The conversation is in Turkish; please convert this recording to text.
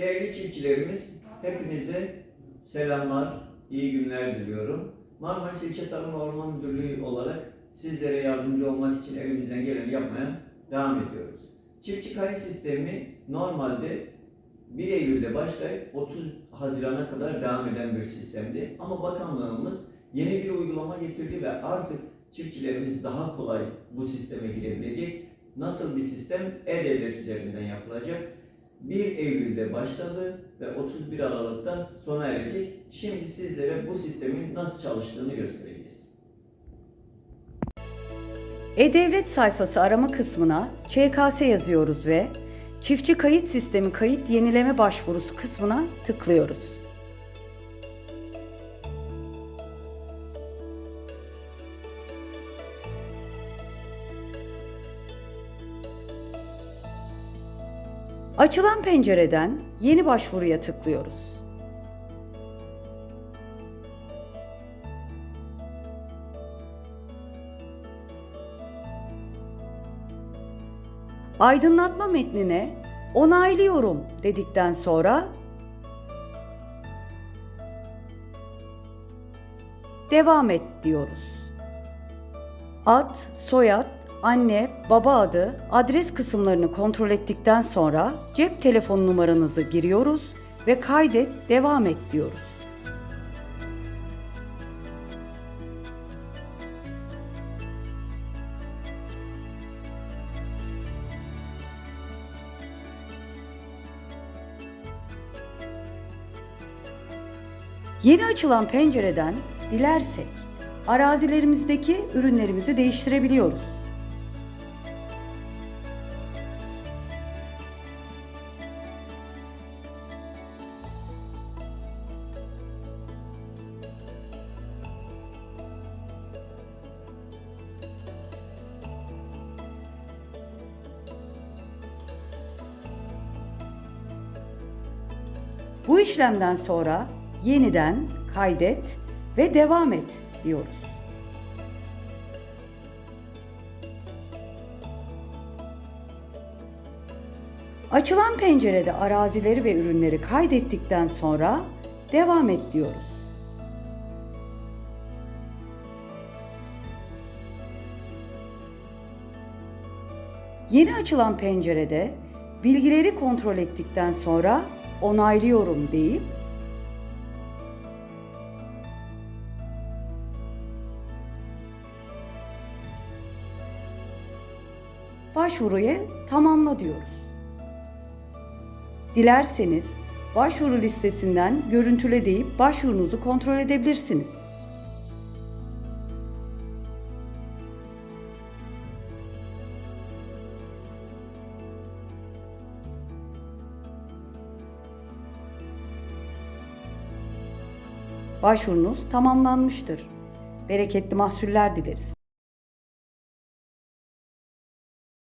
Değerli çiftçilerimiz, hepinize selamlar, iyi günler diliyorum. Marmaris İlçe Tarım Orman Müdürlüğü olarak sizlere yardımcı olmak için elimizden geleni yapmaya devam ediyoruz. Çiftçi kayıt sistemi normalde 1 Eylül'de başlayıp 30 Haziran'a kadar devam eden bir sistemdi. Ama bakanlığımız yeni bir uygulama getirdi ve artık çiftçilerimiz daha kolay bu sisteme girebilecek. Nasıl bir sistem? E-Devlet üzerinden yapılacak. 1 Eylül'de başladı ve 31 Aralık'ta sona erecek. Şimdi sizlere bu sistemin nasıl çalıştığını göstereceğiz. E-Devlet sayfası arama kısmına ÇKS yazıyoruz ve Çiftçi Kayıt Sistemi Kayıt Yenileme Başvurusu kısmına tıklıyoruz. Açılan pencereden Yeni başvuruya tıklıyoruz. Aydınlatma metnine onaylıyorum dedikten sonra devam et diyoruz. Ad, soyad, anne, baba adı, adres kısımlarını kontrol ettikten sonra cep telefon numaranızı giriyoruz ve kaydet, devam et diyoruz. Yeni açılan pencereden dilersek arazilerimizdeki ürünlerimizi değiştirebiliyoruz. Bu işlemden sonra yeniden kaydet ve devam et diyoruz. Açılan pencerede arazileri ve ürünleri kaydettikten sonra devam et diyoruz. Yeni açılan pencerede bilgileri kontrol ettikten sonra onaylıyorum deyip başvuruya tamamla diyoruz. Dilerseniz başvuru listesinden görüntüle deyip başvurunuzu kontrol edebilirsiniz. Başvurunuz tamamlanmıştır. Bereketli mahsuller dileriz.